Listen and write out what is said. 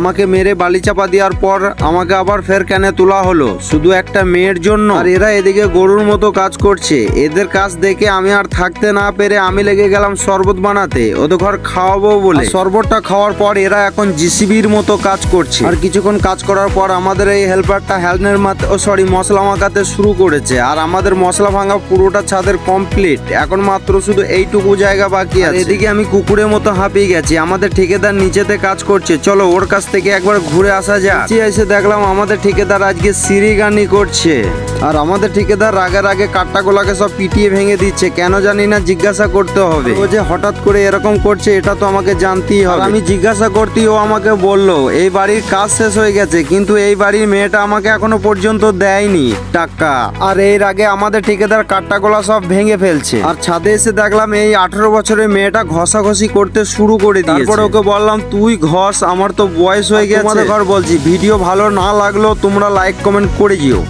আমাকে মেরে বালি চাপা দেওয়ার পর আমাকে আবার ফের কেন তোলা হলো। শুধু একটা মেয়ের জন্য। আর এরা এদিকে গরুর মতো কাজ করছে। এদের কাজ দেখে আমি আর থাকতে না পেরে আমি লেগে গেলাম শরবত বানাতে। ওদের ঘর খাওয়াবো বলে। শরবতটা খাওয়ার পর এরা এখন জিসিবির মতো কাজ করছে। আর কিছুক্ষণ কাজ করার পর আমাদের এই হেল্পারটা হেলনের মাতে ও সরি মশলা মাখাতে শুরু করেছে। আর আমাদের মশলা ভাঙা পুরোটা ছাদের কমপ্লিট এখন মাত্র শুধু এইটুকু জায়গা বাকি আছে। এদিকে আমি কুকুরের মতো হাঁপিয়ে গেছি। আমাদের ঠিকাদার নিচেতে কাজ করছে। চলো ওর কাছ থেকে একবার ঘুরে আসা যাক। এসে দেখলাম আমাদের ঠিকাদার আজকে সিঁড়িগানি করছে। আর আমাদের ঠিকাদার রাগের আগে কাঠটাগুলাকে সব পিটিয়ে ভেঙে দিচ্ছে। কেন জানি না জিজ্ঞাসা করতে হবে। ও যে হঠাৎ করে এরকম করছে, এটা তো আমাকে জানতেই হবে। আমি জিজ্ঞাসা করতেই ও আমাকে বলল, এই বাড়ির কাজ শেষ হয়ে গেছে, কিন্তু এই বাড়ির মেয়েটা আমাকে এখনও পর্যন্ত দেয়নি টাকা। আর এর আগে আমাদের ঠিকাদার কাঠটাগুলা সব ভেঙে ফেলছে। আর ছাদে এসে দেখলাম এই আঠারো বছরের মেয়েটা ঘষাঘষি করতে শুরু করে দিয়েছে। তারপর ওকে বললাম, তুই ঘষ, আমার তো বয়স হয়ে গেছে। তোমাদের ঘর বলছি, ভিডিও ভালো না লাগলেও তোমরা লাইক কমেন্ট করে দিও।